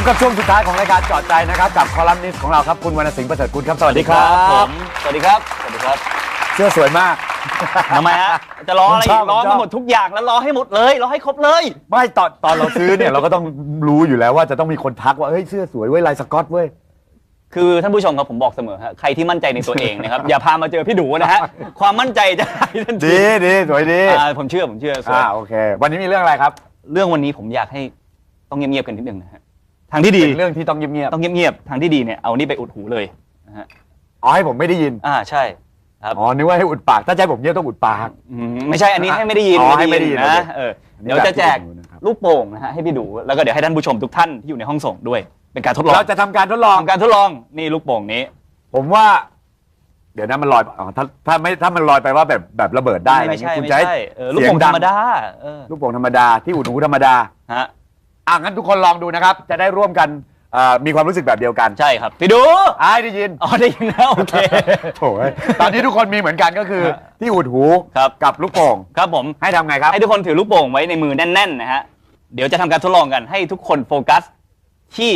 บกับช่วงสุดท้ายของรายการจอดใจนะครับ กับคอลัมนิสต์ของเราครับคุณวรรณสิงห์ประเสริฐกุลครับสวัสดีครับผมสวัสดีครับสวัสดีครับ เสื้อสวยมากทำไมฮะจะรออะไรผมชอีอบกรอผมชอบมาหมดทุกอย่างแล้วรอให้หมดเลยรอให้ครบเลย ไม่ตอนตอนเราซื้อเนี่ยเราก็ต้องรู้อยู่แล้วว่าจะต้องมีคนทักว่าเฮ้ยเสื้อสวยเว้ยลายสก๊อตเว้ยคือท่านผู้ชมครับผมบอกเสมอฮะใครที่มั่นใจในตัวเองนะครับอย่าพามาเจอพี่ดูนะฮะความมั่นใจจะหายทันทีดีดีสวยดีอ่าผมเชื่อผมเชื่อสวยอ่าโอเค วันนี้มีเรื่องอะไรครับ เรื่องวันนี้ผมอยากให้ต้องเงียบๆกันนิดนึงนะฮะ ทางที่ดีเป็นเรื่องที่ต้องเงียบต้องเงียบๆทางที่ดีเนี่ยเอานี่ไปอุดหูเลยนะฮะๆอ๋อให้ผมไม่ได้ยิน อ่าใช่ ครับ อ๋อ นึกว่าให้อุดปาก ถ้าใจผมเงียบต้องอุดปาก อืมไม่ใช่อันนี้ให้ไม่ได้ยินอ๋อให้ไม่ได้ยินนะโอเคเอออันนี้เดี๋ยวจะแจกแบบที่ผมรู้นะครับลูกโป่งนะฮะให้พี่ดูแล้วก็เดี๋ยวให้ท่านผู้ชมทุกท่านที่อยู่ในห้องส่งด้วย เป็นการทดลองเราจะทำการทดลอง ทำการทดลองนี่ลูกโป่งนี้ ผมว่า เดี๋ยวนะมันลอยอ๋อถ้าถ้าไม่ถ้ามันลอยไปว่าแบบแบบระเบิดได้อะไรไม่เงี้ใช่ยคุณไม่จะให้ใช่เออลูกเสียโป่งธรรมดัดาเออลูกโป่งธรรมดาที่อุดหูธรรมดา ฮะ อะงั้นทุกคนลองดูนะครับ จะได้ร่วมกันเอ่อมีความรู้สึกแบบเดียวกันใช่ครับพี่ดูอ้ายได้ยิน อ๋อได้ยินแล้วโอเค โถ่เอ้ยตอนนี้ทุกคนมีเหมือนกันก็คือฮะที่อุดหูครับ กับลูกโป่งครับผม ให้ทำไงครับ ให้ทุกคนถือลูกโป่งไว้ในมือแน่นๆนะฮะ เดี๋ยวจะทำการทดลองกันให้ทุกคนโฟกัสที่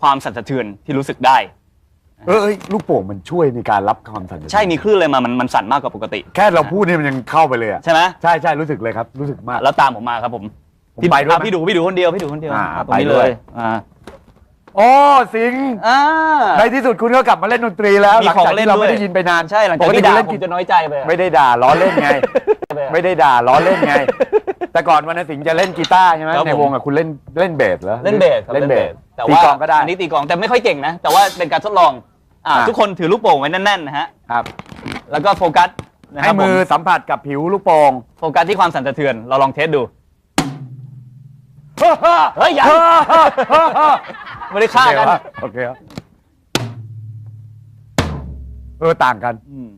ความสั่นสะเทือนที่รู้สึกได้ เออเอ้ยลูกโป่งมันช่วยในการรับความสั่นสะเทือนใช่มีคลื่นเลยมามันมันสั่นมากกว่าปกติ แค่เราพูดนี่มันยังเข้าไปเลยอะใช่ไหมใช่ใช่รู้สึกเลยครับรู้สึกมาก แล้วตามผมมาครับผม ผมไปด้วยไหม อะพี่ดูพี่ดูคนเดียวพี่ดูคนเดียวอ่าอะตรงนี้ไปเลด้วย ยอ่าโอ้สิงห์อ่า ในที่สุดคุณก็กลับมาเล่นดนตรีแล้วมีหลังของจากเล่นที่เราไม่ด้วยได้ยินไปนานใช่หลังจากปกติที่ด่าคุณเล่นผมกีจะน้อยใจไปอะไม่ได้ด่าล้อเล่นไงไม่ได้ด่าล้อเล่นไง แต่ก่อนวรรณสิงห์จะเล่นกีตาร์ใช่ไหมครับในผมวงอะคุณเล่นเล่นเบสเหรอเล่นเบสครับเล่นเบสแต่ตีว่ากลองก็ได้ อันนี้ตีกลองแต่ไม่ค่อยเก่งนะ แต่ว่าเป็นการทดลองอ่าอะทุกคนถือลูกโป่งไว้แน่นๆนะฮะครับแล้วก็โฟกัสนะคให้รับมือผสัมผัสกับผิวลูกโป่งโฟกัสที่ความสั่นสะเทือนเราลองเทสดู เฮ้ยยังไม่ได้ฆ่ากัน โอเคครับเออต่างกัน อืม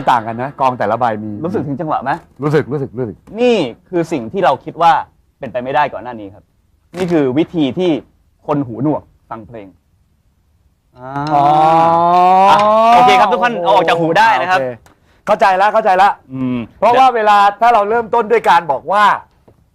เออต่างกันนะ กองแต่ละใบมีรู้สึกถึงจังหวะไหมรู้สึกรู้สึกรู้สึก นี่คือสิ่งที่เราคิดว่าเป็นไปไม่ได้ก่อนหน้านี้ครับ นี่คือวิธีที่คนหูหนวกฟังเพลงอ่าอ๋ออะโอเคครับทุกคนเอาออกจากหูได้นะครับ โอเเข้าใจแล้วเข้าใจแล้วอืมเพราะว่าเวลาถ้าเราเริ่มต้นด้วยการบอกว่า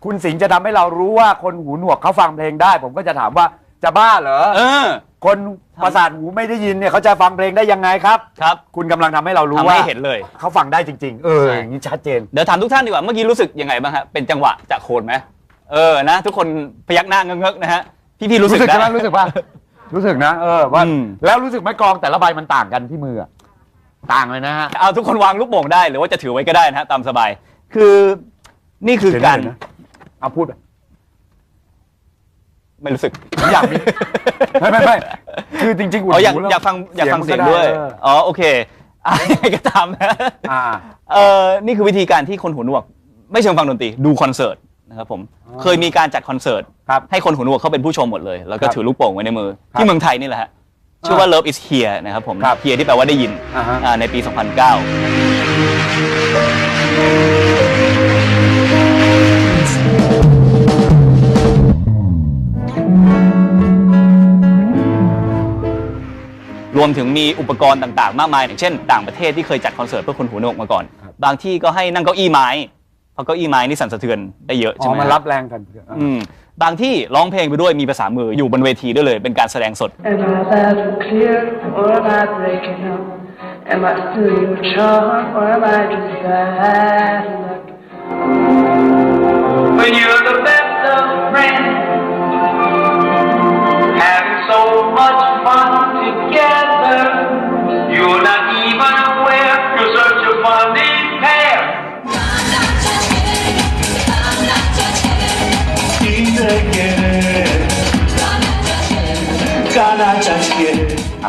คุณสิงห์จะทำให้เรารู้ว่าคนหูหนวกเขาฟังเพลงได้ ผมก็จะถามว่า จะบ้าเหรอเออ คนประสาทหูไม่ได้ยินเนี่ยเขาจะฟังเพลงได้ยังไงครับ ครับคุณกำลังทำให้เรารู้ทำว่าให้เห็นเลย เขาฟังได้จริง ๆ เออใช่อย่างนี้ชัดเจน เดี๋ยวถามทุกท่านดีกว่า เมื่อกี้รู้สึกยังไงบ้างฮะ เป็นจังหวะจากโคนไหมเออ นะ ทุกคนพยักหน้าเงกๆนะฮะ พี่ๆรู้สึกใช่ไหมได้ รู้สึกว่ารู้สึกนะ เออว่าอืม แล้วรู้สึกไหมกองแต่ละใบมันต่างกันที่มืออะต่างเลยนะฮะ เอาทุกคนวางลูกโป่งได้หรือว่าจะถือไว้ก็ได้นะฮะตามสบาย คือนี่คือการเดี๋ยวนะเอาพูดไป ไม่รู้สึกผมอยากมีไม่ไม่ไม่คือจริงๆอ๋ออยากหูแล้ว อยากฟังอยากฟังเสียงมันด้วยเอออ๋อโอเคอะยังไงก็ตามนะอ่า เออนี่คือวิธีการที่คนหูหนวก ไม่เชิงฟังดนตรีดูคอนเสิร์ตนะครับผมอ๋อเคยมีการจัดคอนเสิร์ตครับให้คนหูหนวกเขาเป็นผู้ชมหมดเลย แล้วก็ครับถือลูกโป่งไว้ในมือ ครับที่เมืองไทยนี่แหละฮะชื่อว่า Love is here นะครับผม ครับ here ที่แปลว่าได้ยินอ่าฮะ อ่าในปี 2009 รวมถึงมีอุปกรณ์ต่างๆ มากมายอย่างเช่น ต่างประเทศที่เคยจัดคอนเสิร์ตเพื่อคนหูหนวกมาก่อนครับบางที่ก็ให้นั่งเก้าอี้ไม้เพราะเก้าอี้ไม้นี่สั่นสะเทือนได้เยอะอ๋ใช่อไหมมันฮะรับแรงกันอืมบางที่ร้องเพลงไปด้วยมีภาษามืออยู่บนเวทีด้วยเลย เป็นการแสดงสด Am I loud and clear, or am I breaking up? Am I still your charm, or am I just bad luck? when you're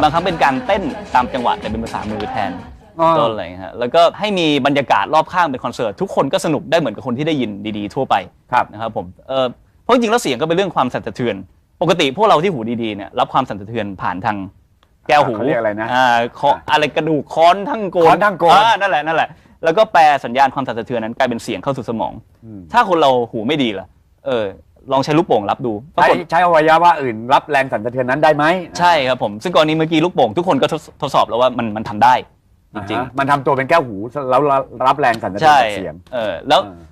างครั้งเป็นการเต้นตามจังหวะแต่เป็นภาษามือแทนอ๋อต้นอะไรอย่างเงี้ยฮะแล้วก็ให้มีบรรยากาศรอบข้างเป็นคอนเสิร์ตทุกคนก็สนุกได้เหมือนกับคนที่ได้ยินดีๆทั่วไปครับนะครับผมเออเพราะจริงๆแล้วเสียงก็เป็นเรื่องความสั่นสะเทือน ปกติพวกเราที่หูดีๆเนี่ยรับความสั่นสะเทือนผ่านทางแก้วหูเขาเรียกอะไรนะอ่าคออะไรกระดูกค้อนทั้งโกนค้อนทั้งโกน อ่านั่นแหละนั่นแหละแล้วก็แปลสัญญาณความสั่นสะเทือนนั้นกลายเป็นเสียงเข้าสู่สมอง ถ้าคนเราหูไม่ดีล่ะเออ ลองใช้ลูกโป่งรับดูปราใช้กฏใช้อวัยวะอื่น รับแรงสั่นสะเทือนนั้นได้ไหมใช่ครับผมซึ่งกรณีเมื่อกี้ลูกโป่งทุกคนก็ทดทดสอบแล้วว่ามันมันทำได้ จริงอ่าฮะมันทำตัวเป็นแก้วหูแล้วรับแรงสั่นสะๆเทือนใช่จากเสียงเออแล้ว อ่า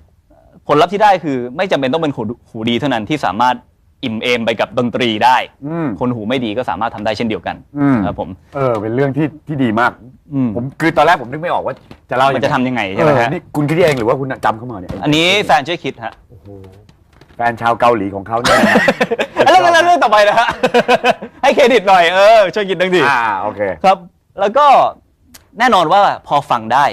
ผลลัพธ์ที่ได้คือไม่จำเป็นต้องเป็นหูหูดีเท่านั้นที่สามารถอิ่มเอมไปกับดนตรีได้ อืม คนหูไม่ดีก็สามารถทำได้เช่นเดียวกันอืม ครับผมเออ เป็นเรื่องที่ที่ดีมาก อืมผมคือตอนแรกผมนึกไม่ออกว่าจะเล่ามันจะทำยังไงเอใช่ไหมอฮะนี่คุณคิดเองหรือว่าคุณจำเข้ามาเนี่ยอันนี้แฟนช่วยคิดฮะ แฟนชาวเกาหลีของเขาเนี่ยนะเรื่องเรื่องเรื่องต่อไปนะฮะ ให้เครดิตหน่อยเออช่วยคิดดังดิอ่าโอเค ครับ แล้วก็แน่นอนว่าพอฟังได้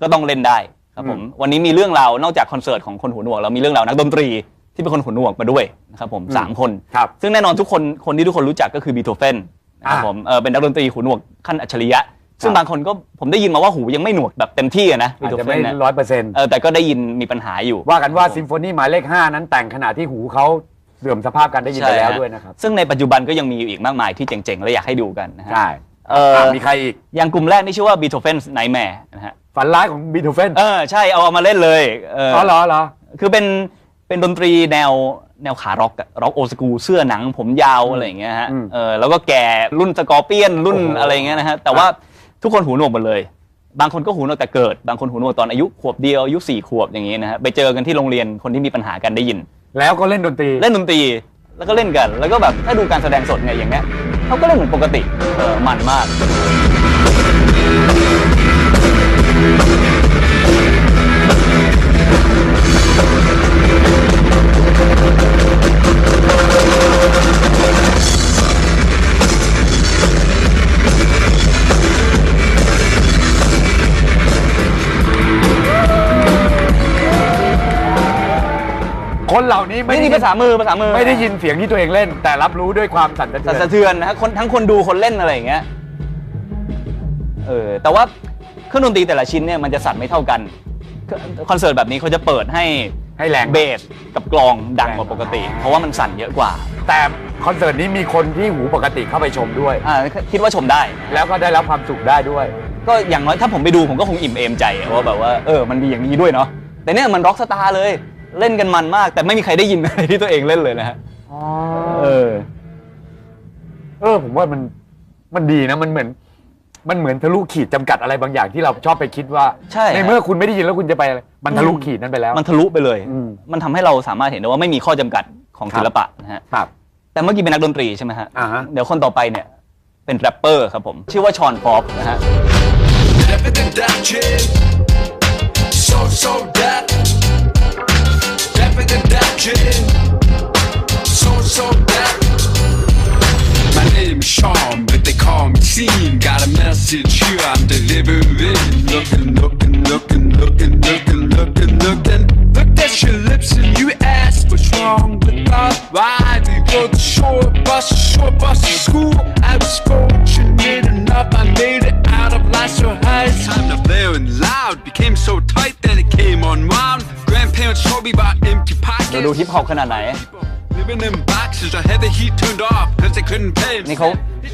ก็ต้องเล่นได้ครับผมวันนี้มีเรื่องราวนอกจากคอนเสิร์ตของคนหูหนวกแล้วมีเรื่องราวนักดนตรีที่เป็นคนหูหนวกมาด้วยนะครับผมอืมสามคนครับ ซึ่งแน่นอนทุกคนคนที่ทุกคนรู้จักก็คือบีโธเฟนนะครับอ่าผมเออเป็นนักดนตรีหูหนวกขั้นอัจฉริยะ ซึ่งครับบางคนก็ผมได้ยินมาว่าหูยังไม่หนวกแบบเต็มที่อะนะบีอาจโธจะเฟไม่นเนี่ยร้อยเปอร์เซ็นต์เออแต่ก็ได้ยินมีปัญหาอยู่ ว่ากันว่าซิมโฟนีหมายเลข5นั้นแต่งขณะที่หูเขาเสื่อมสภาพการได้ยินไปแล้วใช่ฮะด้วยนะครับ ซึ่งในปัจจุบันก็ยังมีอยู่อีกมากมายที่เจ๋งๆ และอยากให้ดูกันนะฮะใช่เอออะมีใครอีก อย่างกลุ่มแรกนี่ชื่อว่า Beethoven's Nightmare นะฮะ ฝันร้ายของบีโธเฟนเออใช่ เอาเอามาเล่นเลยเอออ๋อเหรอเหรอ คือเป็นเป็นดนตรีแนวแนวขาร็อกอะร็อกโอสกูเสื้อหนังผมยาวอะไรอย่างเงี้ยฮะอืมเออแล้วก็แก่รุ่นสกอร์เปียนรุ่นโอ้โหอะไรอย่างเงี้ยนะฮะ แต่ว่า ทุกคนหูหนวกหมดเลย บางคนก็หูหนวกแต่เกิด บางคนหูหนวกตอนอายุขวบเดียวอายุสี่ขวบอย่างงี้นะฮะไปเจอกันที่โรงเรียนคนที่มีปัญหากันได้ยิน แล้วก็เล่นดนตรี เล่นดนตรีแล้วก็เล่นกัน แล้วก็แบบถ้าดูการแสดงสดเนี่ยอย่างเงี้ยเขาก็เล่นเหมือนปกติเออมันมาก นเหล่านี้ไม่ไม่ได้มียินภาษามือภาษามือไม่ได้ยินเสียงที่ตัวเองเล่น แต่รับรู้ด้วยความสั่นสะเทืสั่อนนสะเทือนนะฮะคนทั้งคนดูคนเล่นอะไรอย่างเงี้ยเออแต่ว่าเครื่องดนตรีแต่ละชิ้นเนี่ยมันจะสั่นไม่เท่ากันคอนเสิร์ตแบบนี้เขาจะเปิดให้ให้แรง เบสกับกลองดังกว่าปกติ เพราะว่ามันสั่นเยอะกว่าแต่คอนเสิร์ตนี้มีคนที่หูปกติเข้าไปชมด้วย อ่าคิดว่าชมได้ แล้วก็ได้รับความสุขได้ด้วย ก็อย่างน้อยถ้าผมไปดูผมก็คงอิ่มเอมใจว่าแบบว่าเออมันมีอย่างนี้ด้วยเนาะแต่เนี่ยมันร็อกสตาร์เลย เล่นกันมันมาก แต่ไม่มีใครได้ยินอะไรที่ตัวเองเล่นเลยนะฮะเออ เออ ผมว่ามันมันดีนะ มันเหมือน มันเหมือนทะลุขีดจำกัดอะไรบางอย่างที่เราชอบไปคิดว่าใช่ฮะ เมื่อคุณไม่ได้ยินแล้วคุณจะไปอะไรมันทะลุขีดนั้นไปแล้ว มันทะลุไปเลย อืมมันทำให้เราสามารถเห็นได้ว่าไม่มีข้อจำกัดของศิลปะนะฮะ ครับ แต่เมื่อกี้เป็นนักดนตรีใช่ไหมฮะ อ่าฮะ เดี๋ยวคนต่อไปเนี่ย เป็นแรปเปอร์ครับผม ชื่อว่าชอนฟอปนะฮะ Never the dungeon. So, so deaf. The dungeon. So, so deaf. My name's Sean, but they call me Scene. Got a message here I'm delivering. Looking, looking, looking, looking, looking, looking, looking. Looked at your lips and you asked what's wrong with us. Why we rode the short bus, short bus to school. I was fortunate enough, I made it out of Lasso Heights. Time to blare and loud became so tight that it came unwound. Told me about empty เดี๋ยวดู pockets. ฮิปฮอปขนาดไหน Living in boxes, I had the heat turned off because they couldn't pay. นี่เขา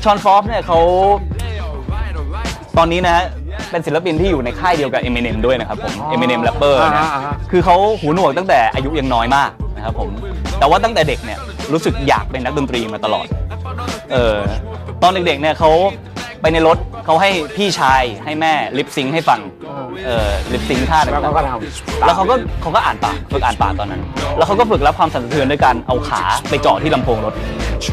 ชอนฟอปเนี่ยเขา Alright, alright. ตอนนี้นะฮะเป็นศิลปินที่อยู่ในค่ายเดียวกับ Eminem ด้วยนะครับผม Eminem แรปเปอร์อ่านะฮะอ่าฮะคือเขาหูหนวกตั้งแต่อายุยังน้อยมากนะครับผม แต่ว่าตั้งแต่เด็กเนี่ยรู้สึกอยากเป็นนักดนตรีมาตลอด เออตอนเด็กๆเนี่ยเขา ไปในรถเขาให้พี่ชายให้แม่ลิปซิงค์ให้ฟังเออลิปซิงค์ท่าแล้วต่าเขางก็ๆทำ แล้วเขาก็เขาก็อ่านปากฝึกอ่านปากตอนนั้น แล้วเขาก็ฝึกรับความสั่นสะเทือนด้วยการเอาขาไปเจาะที่ลำโพงรถ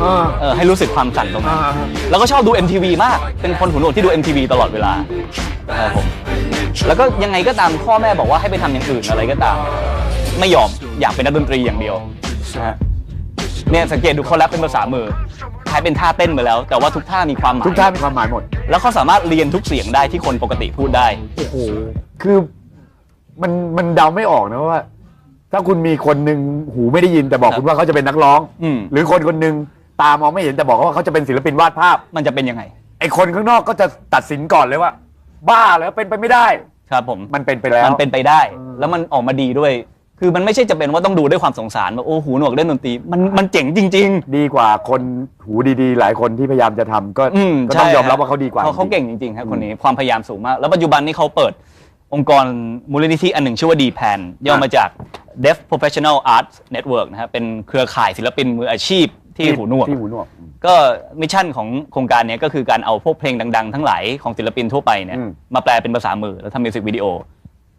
อ่า เออให้รู้สึกความสั่นตรงนั้น อ่า แล้วก็ชอบดู MTV มาก เป็นคนหูหนวกที่ดู MTV ตลอดเวลานะครับผม แล้วก็ยังไงก็ตามพ่อแม่บอกว่าให้ไปทำอย่างอื่นอะไรก็ตาม ไม่ยอมอยากเป็นนักดนตรีอย่างเดียวนะฮะ เนี่ยสังเกตดูเขาแรปเป็นภาษามือคล้ายเป็นท่าเต้นไปแล้ว แต่ว่าทุกท่ามีความหมายทุกท่านมีความหมายหมด แล้วเขาสามารถเรียนทุกเสียงได้ที่คนปกติพูดได้โอ้โหคือมันมันเดาไม่ออกนะว่า ถ้าคุณมีคนหนึ่งหูไม่ได้ยินแต่บอกครับคุณว่าเขาจะเป็นนักร้องอืมหรือคนคนหนึ่งตามองไม่เห็นแต่บอกว่าเขาจะเป็นศิลปินวาดภาพมันจะเป็นยังไงไอคนข้างนอกก็จะตัดสินก่อนเลยว่า บ้าแล้วเป็นไปไม่ได้ ครับผมมันเป็นไปแล้วมันเป็นไปได้ แล้วมันออกมาดีด้วย คือคือมันไม่ใช่จะเป็นว่าต้องดูด้วยความสงสารว่าโอ้หูหนวกเล่นดนตรีมันมันเจ๋งจริง ๆ ดีกว่าคนหูดีๆ หลายคนที่พยายามจะทำก็อืมก็ต้องใช่ยอมรับฮะว่าเขาดีกว่าเขาเขาจริง เก่งจริงๆครับคนนี้ความพยายามสูงมาก แล้วปัจจุบันนี้เขาเปิดองค์กรมูลนิธิอันหนึ่งชื่อว่า DPAN ย่อมาจาก Deaf Professional Arts Network นะครับเป็นเครือข่ายศิลปินมืออาชีพที่หูหนวก ที่หูหนวก ก็มิชชั่นของโครงการเนี้ยก็คือการเอาพวกเพลงดัง ๆ ทั้งหลายของศิลปินทั่วไปเนี่ยอืม มาแปลเป็นภาษามือแล้วทำมิวสิกวิดีโอ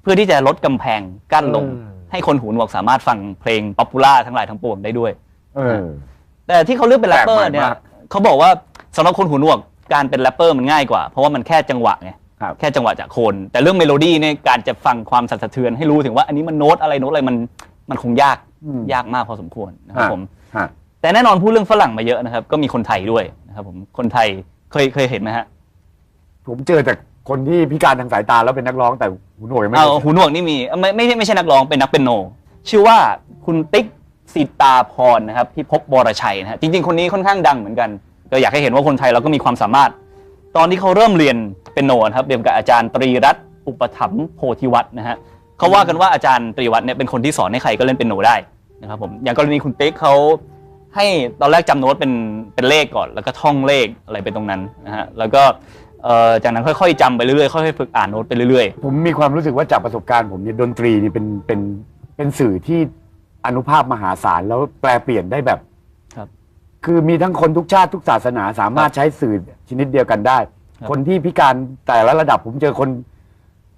เพื่อที่จะลดกำแพงกั้นลง ให้คนหูหนวกสามารถฟังเพลงป๊อปปูล่าทั้งหลายทั้งปวงได้ด้วย เออ แต่ที่เขาเลือกเป็นแรปเปอแปลร์กใหม่เนี่ยมากเขาบอกว่าสำหรับคนหูหนวกการเป็นแรปเปอร์มันง่ายกว่า เพราะว่ามันแค่จังหวะไงครับแค่จังหวะจากโคน แต่เรื่องเมโลดี้เนี่ยการจะฟังความสั่นสะเทือนให้รู้ถึงว่าอันนี้มันโน้ตอะไรโน้ตอะไรมันมันคงยากอืมยากมากพอสมควรนะครับผมฮะแต่แน่นอนพูดเรื่องฝรั่งมาเยอะนะครับ ก็มีคนไทยด้วยนะครับผมคนไทยเคยเคยเห็นไหมฮะผมเจอแต่ คนที่พิการทางสายตาแล้วเป็นนักร้องแต่หูหนวกยังไม่เอาเคยหูหนวกนี่มีเอ้าไม่ไม่ใช่ไม่ใช่นักร้องเป็นนักเป็นโน ชื่อว่าคุณติ๊กสิตาพรนะครับพิภพบรชัยนะฮะจริง ๆ คนนี้ค่อนข้างดังเหมือนกัน ก็อยากให้เห็นว่าคนไทยเราก็มีความสามารถ ตอนที่เขาเริ่มเรียนเป็นโนนะครับเรียนกับอาจารย์ตรีรัตน์อุปถัมภ์โพธิวัฒน์นะฮะเขาว่ากันว่าอาจารย์ตรีวัฒน์เนี่ยเป็นคนที่สอนให้ใครก็เล่นเป็นโนได้นะครับผมอย่างกรณีคุณติ๊กเขาให้ตอนแรกจำโน้ตเป็นเป็นเลขก่อน แล้วก็ท่องเลขอะไรไปตรงนั้นนะฮะแล้วก็ เอ่อจากนั้นค่อยๆจำไปเรื่อยๆค่อยๆฝึกอ่านโน้ตไปเรื่อยๆผมมีความรู้สึกว่าจากประสบการณ์ผมเนี่ยดนตรีนี่เป็นเป็นเป็นสื่อที่อนุภาพมหาศาลแล้วแปลเปลี่ยนได้แบบครับ คือมีทั้งคนทุกชาติทุกศาสนาสามารถใช้สื่อชนิดเดียวกันได้ ครับคนที่พิการแต่ละระดับผมเจอคน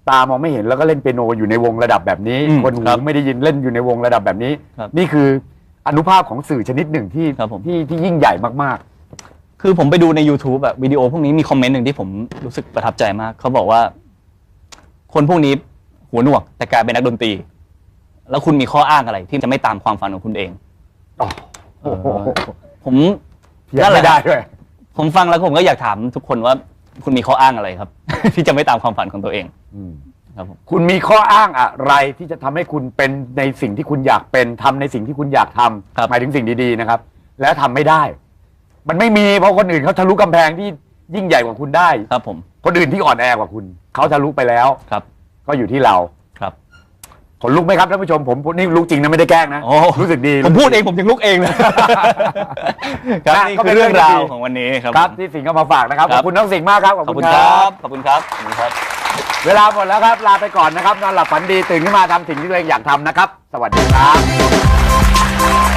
ตามองไม่เห็นแล้วก็เล่นเปียโนอยู่ในวงระดับแบบนี้ อืมคนหูครับไม่ได้ยินเล่นอยู่ในวงระดับแบบนี้ ครับนี่คืออนุภาพของสื่อชนิดหนึ่งที่ครับผม ที่ที่ยิ่งใหญ่มาก คือผมไปดูใน YouTube แบบวิดีโอพวกนี้มีคอมเมนต์หนึ่งที่ผมรู้สึกประทับใจมาก เขาบอกว่า คนพวกนี้หัวหนวกแต่กลายเป็นนักดนตรี แล้วคุณมีข้ออ้างอะไรที่จะไม่ตามความฝันของคุณเองๆโอ้โหผมเทียบนั่นแหไม่ละได้ด้วยผมฟังแล้วผมก็อยากถามทุกคนว่า คุณมีข้ออ้างอะไรครับ ที่จะไม่ตามความฝันของตัวเองอืมครับผมคุณมีข้ออ้างอะไรที่จะทำให้คุณเป็นในสิ่งที่คุณอยากเป็นทำในสิ่งที่คุณอยากทำครับหมายถึงสิ่งดีๆนะครับ แล้วทำไม่ได้ มันไม่มีเพราะคนอื่นเขาทะลุกำแพงที่ยิ่งใหญ่กว่าคุณได้ ครับผมคนอื่นที่อ่อนแอกว่าคุณ เขาทะลุไปแล้ว ครับก็อยู่ที่เราครับ ขนลุกไหมครับท่านผู้ชมผมนี่ลุกจริงนะไม่ได้แกล้งนะโอ้ รู้สึกดีผมพูดเองผมยังลุกเองเลย ครับนะนี่ก็คืเป็อนเรื่องเรื่องราวดีของวันนี้ครับครับผมที่สิงห์ก็มาฝากนะครับคขรัอบบคุณน้องสิงห์มากครับขอบขอบคุคุณณคครัรับ บ ขอบคุณครับขอบคุณครับ เวลาหมดแล้วครับลาไปก่อนนะครับนอนหลับฝันดีตื่นขึ้นมาทำสิ่งที่ตัวเองอยากทำนะครับ สวัสดีครับ